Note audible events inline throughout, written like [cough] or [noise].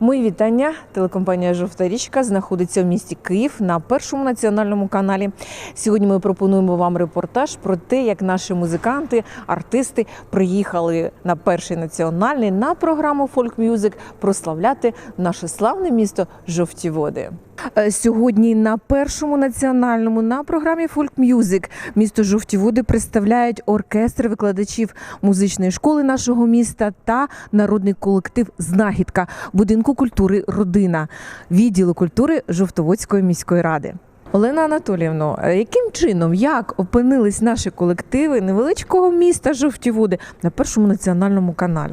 Мої вітання. Телекомпанія Жовта річка знаходиться в місті Київ на першому національному каналі. Сьогодні ми пропонуємо вам репортаж про те, як наші музиканти, артисти приїхали на перший національний на програму Folk Music прославляти наше славне місто Жовті Води. Е, Сьогодні на першому національному на програмі Folk Music місто Жовті Води представляють оркестр викладачів музичної школи нашого міста та народний колектив Знахідка будинку культури Родина відділу культури Жовтоводської міської ради. Олена Анатоліївно, е, яким чином як опинились наші колективи невеличкого міста Жовті Води на першому національному каналі?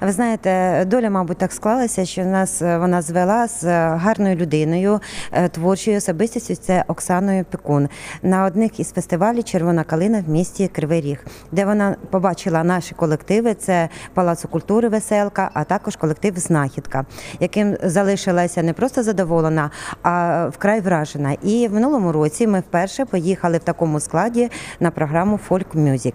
Ви знаєте, доля, мабуть, так склалася, що нас е, вона звела з е, гарною людиною, творчою особистістю. Це Оксаною Пекун на одних із фестивалів Червона калина в місті Кривий Ріг, де вона побачила наші колективи. Це Палацу культури Веселка, а також колектив Знахідка, яким залишилася не просто задоволена, а вкрай вражена. І в минулому році ми вперше поїхали в такому складі на програму Folk Music.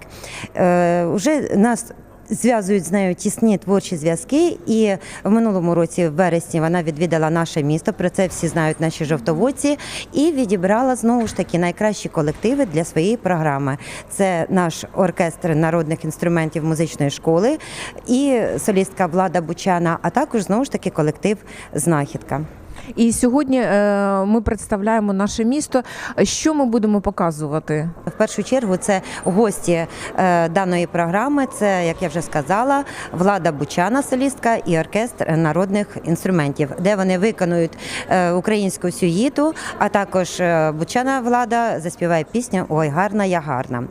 Е, Уже нас Зв'язують з нею тісні творчі зв'язки, і в минулому році, в вересні, вона відвідала наше місто. Про це всі знають наші жовтоводці, і відібрала знову ж таки найкращі колективи для своєї програми. Це наш оркестр народних інструментів музичної школи і солістка Влада Бучана, а також знову ж таки колектив Знахідка. І сьогодні е, ми представляємо наше місто. Що ми будемо показувати? В першу чергу це гості е, даної програми. Це, як я вже сказала, Влада Бучана, солістка і оркестр народних інструментів, де вони виконують е, українську сюїту, а також Бучана Влада заспіває пісню Ой, гарна я гарна.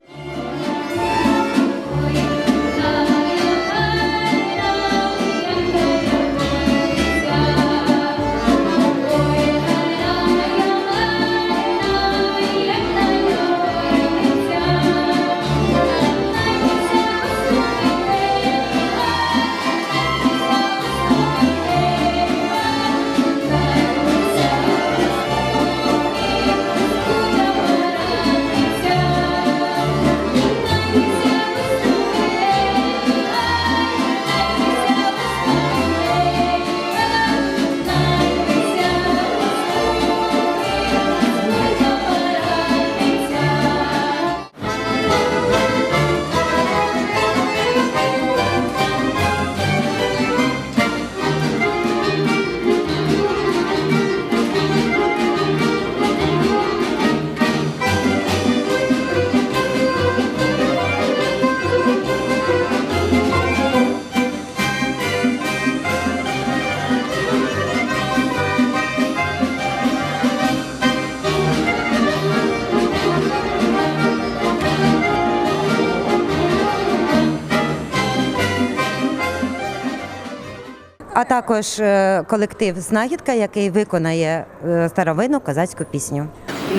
Також е, колектив Знахідка, який виконає е, старовинну козацьку пісню.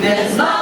Не знав,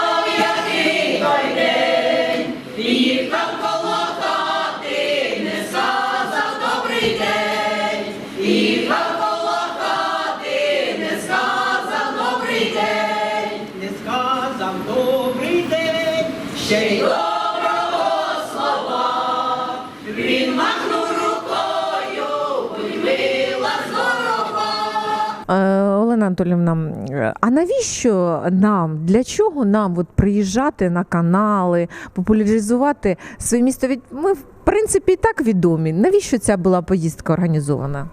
Олена Анатолівна, е, а навіщо нам, для чого нам от приїжджати на канали, популяризувати своє місто? Від ми в принципі і так відомі. Навіщо ця була поїздка організована?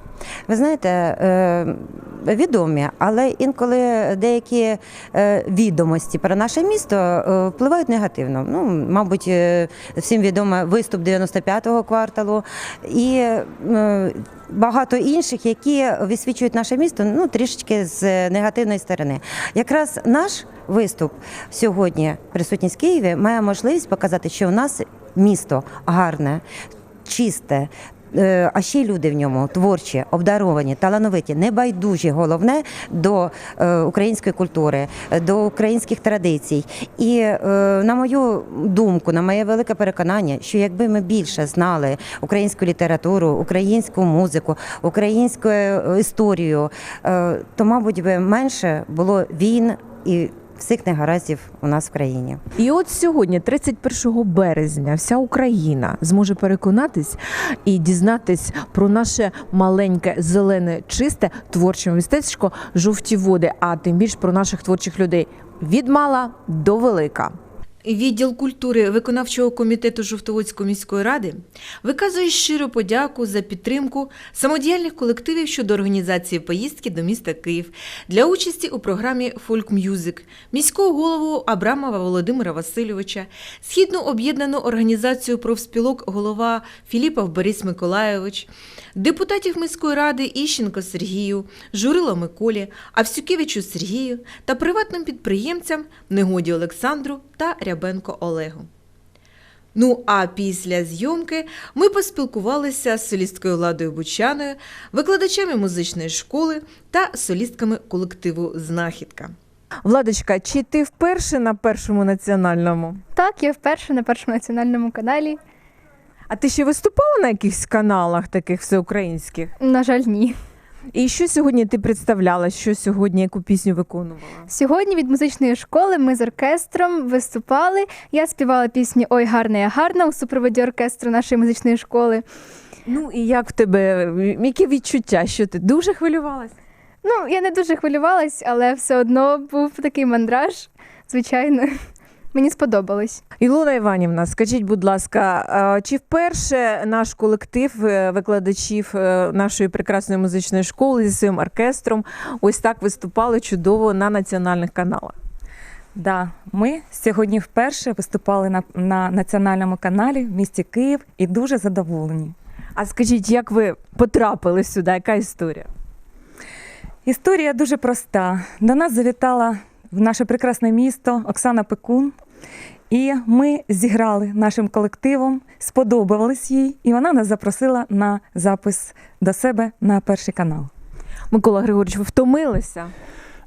Ви знаєте, е, відомі, але інколи деякі е, відомості про наше місто е, впливають негативно. Ну, мабуть, всім відомо виступ 95-го кварталу і багато інших, які висвічують наше місто ну, трішечки з негативної сторони. Якраз наш виступ сьогодні, присутність в Києві, має можливість показати, що у нас місто гарне, чисте. Е, А ще й люди в ньому творчі, обдаровані, талановиті, небайдужі, головне до е, української культури, до українських традицій. І е, на мою думку, на моє велике переконання, що якби ми більше знали українську літературу, українську музику, українську історію, то, мабуть, би менше було війн і всіх негараздів у нас в країні. І от сьогодні, 31 березня, вся Україна зможе переконатись і дізнатись про наше маленьке зелене, чисте творче містечко жовті води, а тим більш про наших творчих людей від мала до велика. Відділ культури виконавчого комітету Жовтоводської міської ради виказує щиру подяку за підтримку самодіяльних колективів щодо організації поїздки до міста Київ для участі у програмі Фольк М'юзик міського голову Абрамова Володимира Васильовича, східну об'єднану організацію профспілок голова Філіпов Борис Миколайович, депутатів міської ради Іщенко Сергію, Журило Миколі, Авсюкевичу Сергію та приватним підприємцям Негоді Олександру та Рябенко Олегу. Ну а після зйомки ми поспілкувалися з солісткою Владою Бучаною, викладачами музичної школи та солістками колективу Знахідка. Владочка, чи ти вперше на першому національному? Так, я вперше на першому національному каналі. А ти ще виступала на якихось каналах таких всеукраїнських? На жаль, ні. І що сьогодні ти представляла? Що сьогодні яку пісню виконувала? Сьогодні від музичної школи ми з оркестром виступали. Я співала пісню Ой, гарна я гарна у супроводі оркестру нашої музичної школи. Ну і як в тебе які відчуття? Що ти дуже хвилювалась? Ну, я не дуже хвилювалась, але все одно був такий мандраж, звичайно. Мені сподобалось. Ілона Іванівна, скажіть, будь ласка, чи вперше наш колектив е, викладачів е, нашої прекрасної музичної школи зі своїм оркестром ось так виступали чудово на національних каналах? Да, ми сьогодні вперше виступали на, на національному каналі в місті Київ і дуже задоволені. А скажіть, як ви потрапили сюди? Яка історія? Історія дуже проста. До нас завітала в наше прекрасне місто Оксана Пекун, і ми зіграли нашим колективом, сподобалось їй, і вона нас запросила на запис до себе на перший канал. Микола Григорович, ви втомилися?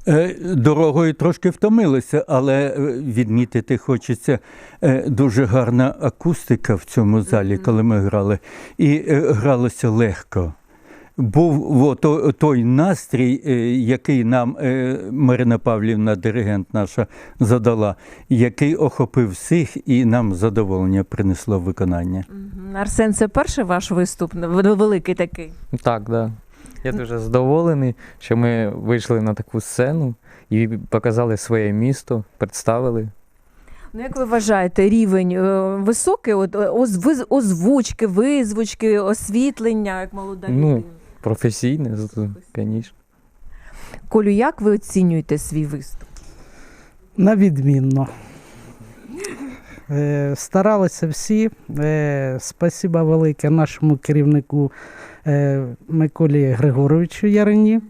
Е, Дорогою трошки втомилися, але е, відмітити хочеться е, дуже гарна акустика в цьому залі, коли ми грали. І гралося легко. Був о, то- той настрій, е, який нам е, Марина Павлівна, диригент наша, задала, який охопив всіх і нам задоволення принесло виконання. Арсен, це перший ваш виступ, великий такий. Так, да. Я дуже задоволений, що ми вийшли на таку сцену і показали своє місто, представили. Ну, як ви вважаєте, рівень е, високий, от, е, оз- озвучки, визвучки, освітлення, як молода Ну, людина? Професійне, звісно. Колю, як ви оцінюєте свій виступ? На відмінно. Е, старалися всі. Е, спасіба велике нашому керівнику е, Миколі Григоровичу Ярині.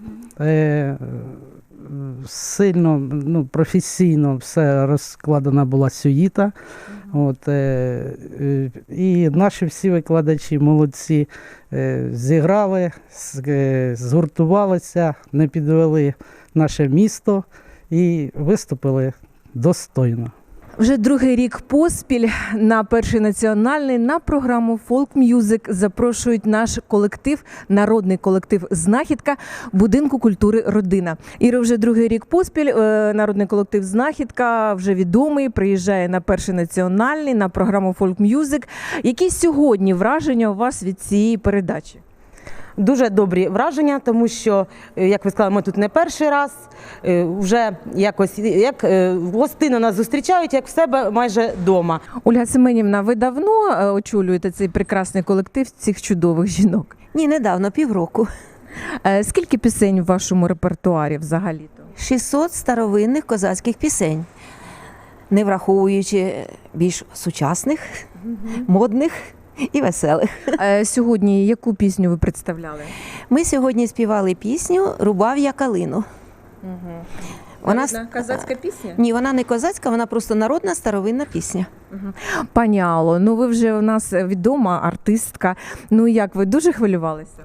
Сильно, ну, професійно все розкладена була сюїта. От, е, е, і наші всі викладачі молодці е, зіграли, згуртувалися, не підвели наше місто і виступили достойно. Вже другий рік поспіль на перший національний на програму Folk Music запрошують наш колектив, народний колектив Знахідка будинку культури Родина. Іро вже другий рік поспіль. е, Народний колектив Знахідка вже відомий. Приїжджає на перший національний на програму Folk Music. Які сьогодні враження у вас від цієї передачі? Дуже добрі враження, тому що, е, як ви сказали, ми тут не перший раз. е, Вже якось як е, гостину нас зустрічають, як в себе майже вдома. Ольга Семенівна, ви давно очолюєте цей прекрасний колектив цих чудових жінок? Ні, недавно, півроку. Скільки пісень в вашому репертуарі взагалі-то? 600 старовинних козацьких пісень, не враховуючи більш сучасних, модних і веселих. Е, Сьогодні яку пісню ви представляли? Ми сьогодні співали пісню Рубав я калину. Вона с- казацька пісня? ні, вона не козацька, вона просто народна старовинна пісня. Пані Алло, ну ви вже у нас відома артистка. Ну як ви дуже хвилювалися?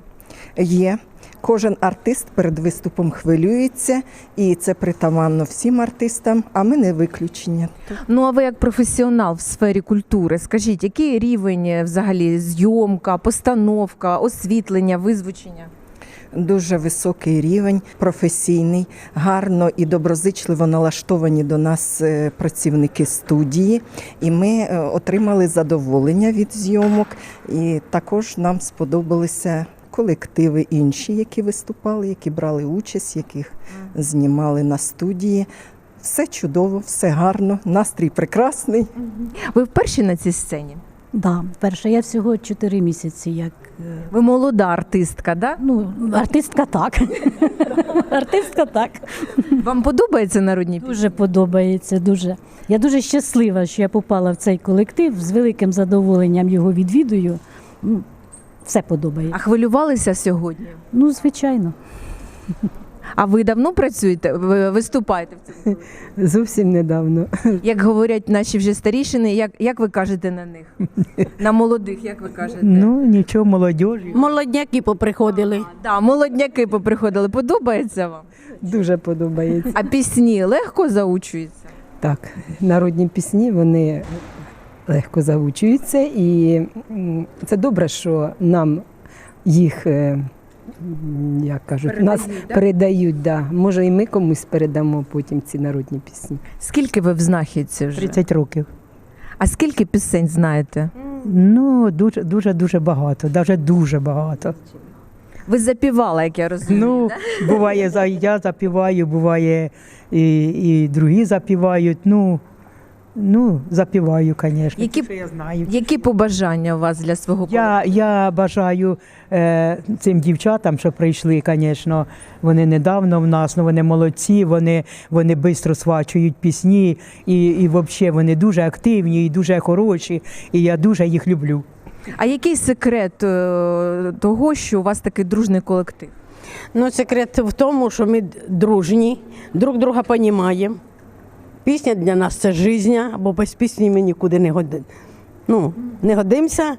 Є. Кожен артист перед виступом хвилюється, і це притаманно всім артистам, а ми не виключення. Ну а ви як професіонал в сфері культури, скажіть, який рівень е, взагалі зйомка, постановка, освітлення, визвучення? дуже високий рівень, професійний, гарно і доброзичливо налаштовані до нас е, працівники студії. І ми е, отримали задоволення від зйомок. І також нам сподобалися колективи інші, які виступали, які брали участь, яких знімали на студії. Все чудово, все гарно, настрій прекрасний. Ви вперше на цій сцені? Да, перше, я всього 4 місяці як. е, Ви молода артистка, да? Ну, артистка так. [laughs] артистка так. Вам подобається народні пісні? Дуже подобається, дуже. Я дуже щаслива, що я попала в цей колектив. З великим задоволенням його відвідую. Ну, все подобається. А хвилювалися сьогодні? Ну, звичайно. А ви давно працюєте? Ви виступаєте в цьому? Зовсім недавно. Як говорять наші вже старішини, як, як ви кажете на них? На молодих, як ви кажете? Ну, нічого, молодіжі. Молодняки поприходили. Да, молодняки поприходили. Подобається вам? Дуже подобається. А пісні легко заучуються? Так, народні пісні вони легко заучуються, і це добре, що нам їх, е, як кажуть, нас Передають, да? передають. Да. Може, і ми комусь передамо потім ці народні пісні. Скільки ви в знахідці вже? 30 років. А скільки пісень знаєте? Ну, дуже, дуже, дуже багато, навіть дуже багато. Ви запівала, як я розумію. Ну, да? буває, я запіваю, буває і, і другі запівають. Ну, ну запіваю, звісно. Які- що я знаю. Які побажання у вас для свого Я, я бажаю е, цим дівчатам, що прийшли, звісно, вони недавно в нас, ну вони молодці, вони, вони швидко свачують пісні, і, і взагалі вони дуже активні і дуже хороші, і я дуже їх люблю. А який секрет е, того, що у вас такий дружний колектив? Ну, секрет в тому, що ми дружні, друг друга розуміємо. Пісня для нас це життя, бо без пісні ми нікуди не годимо. Ну, не годимося.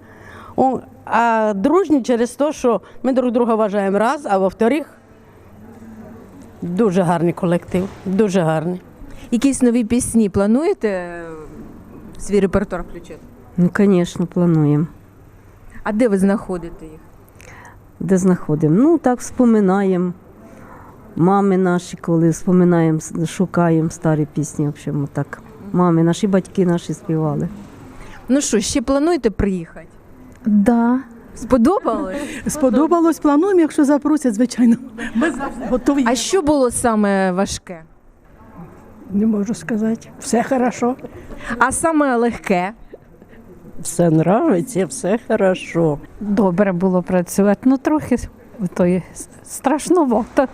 А дружні через те, що ми друг друга вважаємо раз, а во-вторых, дуже гарний колектив, дуже гарний. Якісь нові пісні плануєте е, в свій репертуар включити? Ну, звісно, плануємо. А де ви знаходите їх? Де знаходимо? Ну, так вспоминаємо. Мами наші, коли вспоминаємо, с- шукаємо старі пісні. В общем, так. Мами, наші батьки наші співали. Ну що, ще плануєте приїхати? Да. Сподобалось? Сподобалось, плануємо, якщо запросять, звичайно. Ми готові. А що було саме важке? Не можу сказати. Все хорошо. А саме легке? Все нравиться, все хорошо. Добре було працювати. Ну, трохи то є страшновато.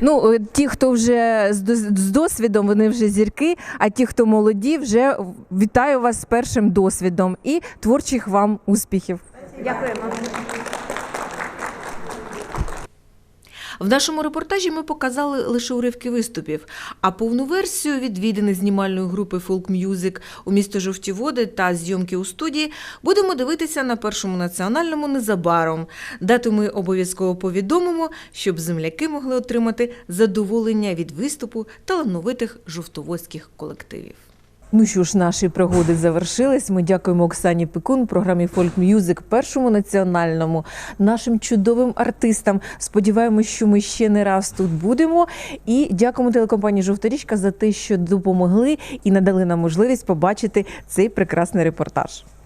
Ну, е, ті, хто вже з дос- з досвідом, вони вже зірки, а ті, хто молоді, вже вітаю вас з першим досвідом і творчих вам успіхів. Дякуємо. В нашому репортажі ми показали лише уривки виступів, а повну версію відвідини знімальної групи Folk Music у місто Жовті Води та зйомки у студії будемо дивитися на першому національному незабаром. Дату ми обов'язково повідомимо, щоб земляки могли отримати задоволення від виступу талановитих жовтоводських колективів. Ну що ж, наші пригоди завершились. Ми дякуємо Оксані Пекун, програмі Folk Music, першому національному, нашим чудовим артистам. Сподіваємось, що ми ще не раз тут будемо. І дякуємо телекомпанії Жовта річка за те, що допомогли і надали нам можливість побачити цей прекрасний репортаж.